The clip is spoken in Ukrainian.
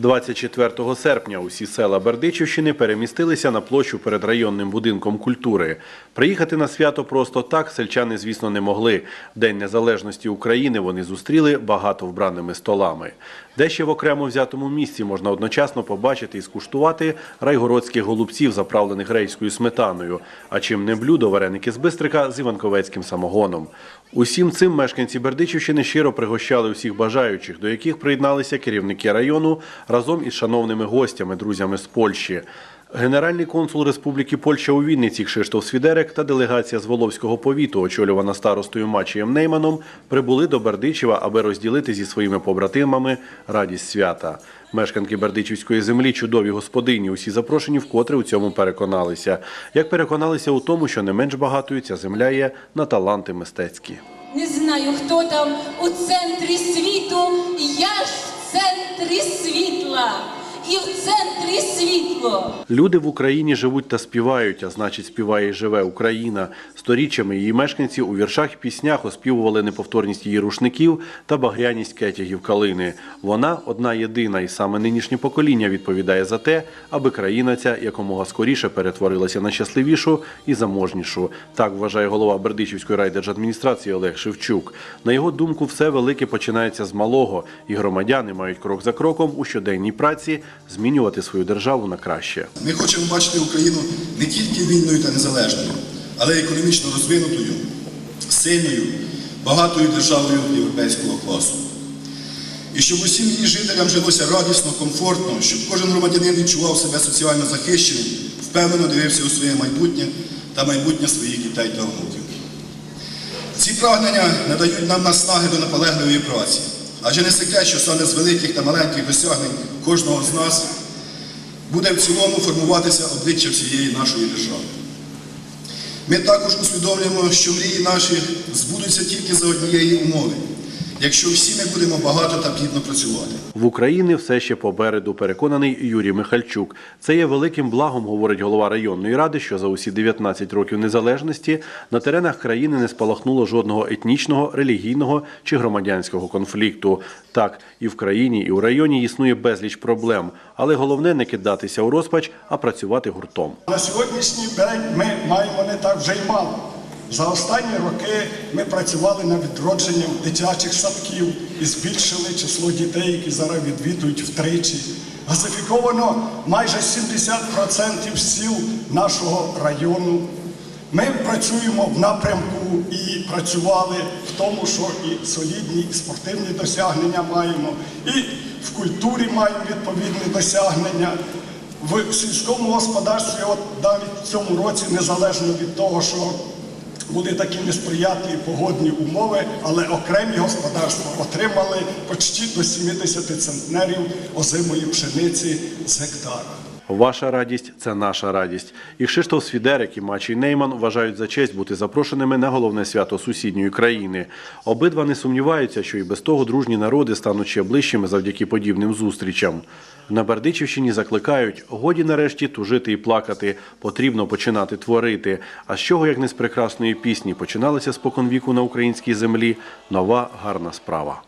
24 серпня усі села Бердичівщини перемістилися на площу перед районним будинком культури. Приїхати на свято просто так сельчани, звісно, не могли. День незалежності України вони зустріли багато вбраними столами. Де ще в окремо взятому місці можна одночасно побачити і скуштувати райгородських голубців, заправлених рейською сметаною. А чим не блюдо вареники з Бистрика з іванковецьким самогоном. Усім цим мешканці Бердичівщини щиро пригощали усіх бажаючих, до яких приєдналися керівники району разом із шановними гостями, друзями з Польщі. Генеральний консул Республіки Польща у Вінниці Кшиштоф Свідерек та делегація з Воловського повіту, очолювана старостою Мачієм Нейманом, прибули до Бердичева, аби розділити зі своїми побратимами радість свята. Мешканки Бердичівської землі, чудові господині, усі запрошені вкотре у цьому переконалися. Як переконалися у тому, що не менш багатою ця земля є на таланти мистецькі. Не знаю, хто там у центрі світу, я ж центрі світла. І в центрі світло. Люди в Україні живуть та співають, а значить, співає і живе Україна. Сторіччями її мешканці у віршах і піснях оспівували неповторність її рушників та багряність кетягів калини. Вона одна єдина, і саме нинішнє покоління відповідає за те, аби країна ця якомога скоріше перетворилася на щасливішу і заможнішу. Так вважає голова Бердичівської райдержадміністрації Олег Шевчук. На його думку, все велике починається з малого, і громадяни мають крок за кроком у щоденній праці змінювати свою державу на краще. Ми хочемо бачити Україну не тільки вільною та незалежною, але й економічно розвинутою, сильною, багатою державою європейського класу. І щоб усім її жителям жилося радісно, комфортно, щоб кожен громадянин відчував себе соціально захищеним, впевнено дивився у своє майбутнє та майбутнє своїх дітей та онуків. Ці прагнення надають нам наснаги до наполегливої праці. Адже не секрет, що саме з великих та маленьких досягнень кожного з нас буде в цілому формуватися обличчя всієї нашої держави. Ми також усвідомлюємо, що мрії наші збудуться тільки за однієї умови, якщо всі ми будемо багато та плідно працювати. В Україні все ще попереду, переконаний Юрій Михальчук. Це є великим благом, говорить голова районної ради, що за усі 19 років незалежності на теренах країни не спалахнуло жодного етнічного, релігійного чи громадянського конфлікту. Так, і в країні, і в районі існує безліч проблем, але головне не кидатися у розпач, а працювати гуртом. На сьогоднішній день ми маємо не так вже й мало. За останні роки ми працювали над відродженням дитячих садків і збільшили число дітей, які зараз відвідують втричі. Газифіковано майже 70% сіл нашого району. Ми працюємо в напрямку і працювали в тому, що і солідні і спортивні досягнення маємо, і в культурі маємо відповідні досягнення. В сільському господарстві, от навіть в цьому році, незалежно від того, що були такі несприятливі погодні умови, але окремі господарства отримали почти до 70 центнерів озимої пшениці з гектара. Ваша радість це наша радість. І Кшиштоф Свідерик і Мачій Нейман вважають за честь бути запрошеними на головне свято сусідньої країни. Обидва не сумніваються, що і без того дружні народи стануть ще ближчими завдяки подібним зустрічам. На Бердичівщині закликають годі нарешті тужити і плакати. Потрібно починати творити. А з чого як не з прекрасної пісні починалася споконвіку на українській землі нова гарна справа.